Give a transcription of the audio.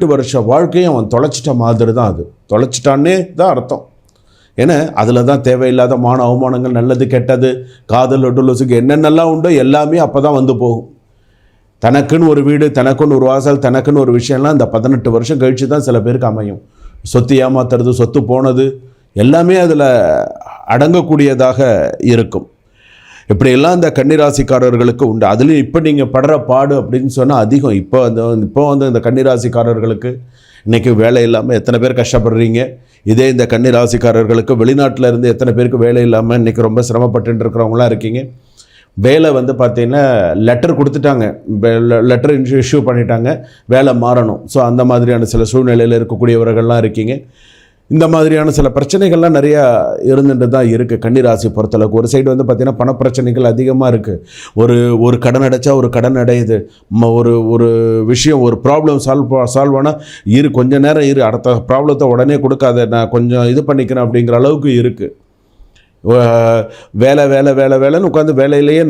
எட்டு வருஷ வாழ்க்கையும் அவன் தொலைச்சிட்ட மாதிரி தான் அது. தொலைச்சிட்டான்னே தான் அர்த்தம். ஏன்னா அதில் தான் தேவையில்லாத மான அவமானங்கள் நல்லது கெட்டது காதல் ஒட்டுலசுக்கு என்னென்னலாம் உண்டோ எல்லாமே அப்போ தான் வந்து போகும். தனக்குன்னு ஒரு வீடு தனக்குன்னு ஒரு வாசல் தனக்குன்னு ஒரு விஷயம்லாம் இந்த பதினெட்டு வருஷம் கழித்து தான் சில பேருக்கு அமையும். சொத்து ஏமாத்துறது சொத்து போனது எல்லாமே அதில் அடங்கக்கூடியதாக இருக்கும். இப்படியெல்லாம் இந்த கன்னிராசிக்காரர்களுக்கு உண்டு? அதுலேயும் இப்போ நீங்கள் படுற பாடு அப்படின்னு சொன்னால் அதிகம். இப்போ அந்த இப்போ வந்து இந்த கன்னிராசிக்காரர்களுக்கு இன்றைக்கி வேலை இல்லாமல் எத்தனை பேர் கஷ்டப்படுறீங்க? இதே இந்த கன்னிராசிக்காரர்களுக்கு வெளிநாட்டில் இருந்து எத்தனை பேருக்கு வேலை இல்லாமல் இன்றைக்கி ரொம்ப சிரமப்பட்டு இருக்கிறவங்களாம் இருக்கீங்க. வேலை வந்து பார்த்தீங்கன்னா லெட்டர் கொடுத்துட்டாங்க. லெட்டர் இஷ்யூ பண்ணிட்டாங்க. வேலை மாறணும். ஸோ அந்த மாதிரியான சில சூழ்நிலையில் இருக்கக்கூடியவர்கள்லாம் இருக்கீங்க. இந்த மாதிரியான சில பிரச்சனைகள்லாம் நிறையா இருந்துட்டு தான் இருக்குது கன்னிராசி பொறுத்தளவுக்கு ஒரு சைடு வந்து பார்த்திங்கன்னா பணப்பிரச்சனைகள் அதிகமாக இருக்குது ஒரு ஒரு கடன் அடைச்சா ஒரு கடன் அடையுது. ம- ஒரு ஒரு விஷயம் ஒரு ப்ராப்ளம் சால்வ் சால்வ் ஆனால் இரு கொஞ்ச நேரம் இரு. அடுத்த ப்ராப்ளத்தை உடனே கொடுக்காத நான் கொஞ்சம் இது பண்ணிக்கிறேன் அப்படிங்கிற அளவுக்கு இருக்குது வேலை வேலை வேலை வேலைன்னு உட்காந்து வேலையிலேயே